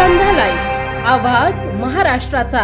आवाज महाराष्ट्राचा.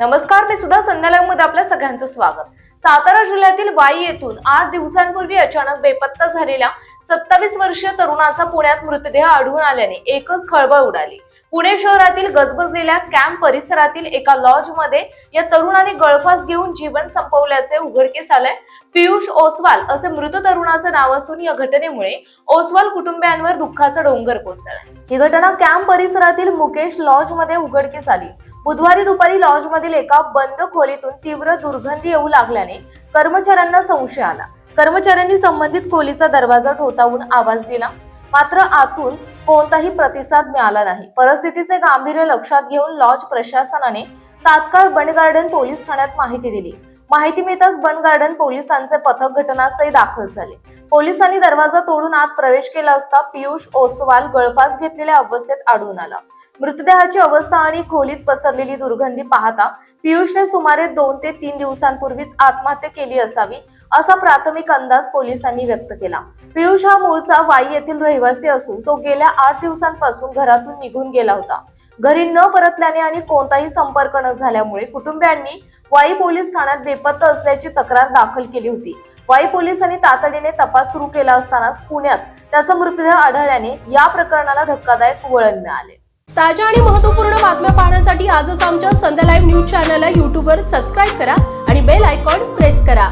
नमस्कार मी सुद्धा संध्यालाईव्हमध्ये आपल्या सगळ्यांचं स्वागत. सातारा जिल्ह्यातील वाई येथून आठ दिवसांपूर्वी अचानक बेपत्ता झालेल्या सत्तावीस वर्षीय तरुणाचा पुण्यात मृतदेह आढळून आल्याने एकच खळबळ उडाली. पुणे शहरातील गजबजलेल्या कॅम्प परिसरातील एका लॉजमध्ये या तरुणाने गळफास घेऊन जीवन संपवल्याचे उघडकीस आलंय. पियुष ओसवाल असे मृत तरुणाचं नाव असून या घटनेमुळे ओसवाल कुटुंबियांवर दुःखाचा डोंगर कोसळला. ही घटना कॅम्प परिसरातील मुकेश लॉजमध्ये उघडकीस आली. बुधवारी दुपारी लॉजमधील एका बंद खोलीतून तीव्र दुर्गंधी येऊ लागल्याने कर्मचाऱ्यांना संशय आला. कर्मचाऱ्यांनी संबंधित खोलीचा दरवाजा ठोठावून आवाज दिला. मात्र आतून कोणताही प्रतिसाद मिळाला नाही. परिस्थितीचे गांभीर्य लक्षात घेऊन लॉज प्रशासनाने तात्काळ बंड गार्डन पोलीस ठाण्यात माहिती दिली. माहिती मिळताच बंड गार्डन पोलिसांचे पथक घटनास्थळी दाखल झाले. पोलिसांनी दरवाजा तोडून आत प्रवेश केला असता पियुष ओसवाल गळफास घेतलेल्या अवस्थेत आढळून आला. मृतदेहाची अवस्था आणि खोलीत पसरलेली दुर्गंधी पाहता पियुषने सुमारे दोन ते तीन दिवसांपूर्वीच आत्महत्या केली असावी असा प्राथमिक अंदाज पोलिसांनी व्यक्त केला. पियुष हा मूळचा वाई येथील रहिवासी असून तो गेल्या आठ दिवसांपासून घरातून निघून गेला होता. घरी न परतल्याने आणि कोणताही संपर्क न झाल्यामुळे कुटुंबियांनी वाई पोलीस ठाण्यात बेपत्ता असल्याची तक्रार दाखल केली होती. वाई पोलिसांनी तातडीने तपास सुरू केला असतानाच पुण्यात त्याचा मृतदेह आढळल्याने या प्रकरणाला धक्कादायक वळण मिळाले. ताज्या आणि महत्त्वपूर्ण बातम्या पाहण्यासाठी आजच आमच्या संध्या लाईव्ह न्यूज चॅनलला यूट्यूबवर सबस्क्राईब करा आणि बेल आयकॉन प्रेस करा.